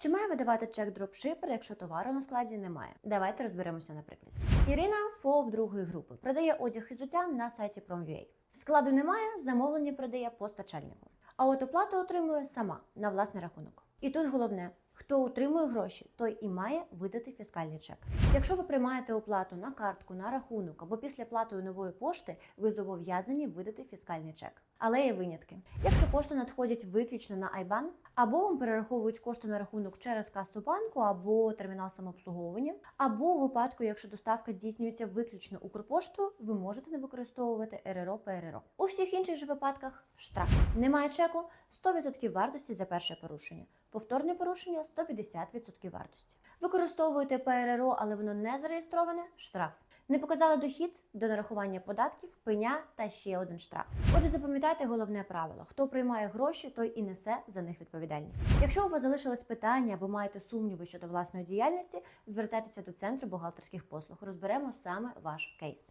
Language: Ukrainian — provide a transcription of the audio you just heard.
Чи має видавати чек дропшипер, якщо товару на складі немає? Давайте розберемося на прикладі. Ірина ФОП другої групи продає одяг і взуття на сайті Prom.ua. Складу немає, замовлення продає постачальнику. А от оплату отримує сама на власний рахунок. І тут головне. Хто отримує гроші, той і має видати фіскальний чек. Якщо ви приймаєте оплату на картку, на рахунок або після платою нової пошти, ви зобов'язані видати фіскальний чек. Але є винятки. Якщо кошти надходять виключно на IBAN, або вам перераховують кошти на рахунок через касу банку або термінал самообслуговування, або у випадку, якщо доставка здійснюється виключно Укрпоштою, ви можете не використовувати РРО ПРРО. У всіх інших же випадках штраф. Немає чеку 100% вартості за перше порушення. Повторне порушення 150% вартості. Використовуєте ПРРО, але воно не зареєстроване штраф. Не показали дохід до нарахування податків, пеня та ще один штраф. Отже, запам'ятайте головне правило: хто приймає гроші, той і несе за них відповідальність. Якщо у вас залишились питання або маєте сумніви щодо власної діяльності, звертайтеся до центру бухгалтерських послуг. Розберемо саме ваш кейс.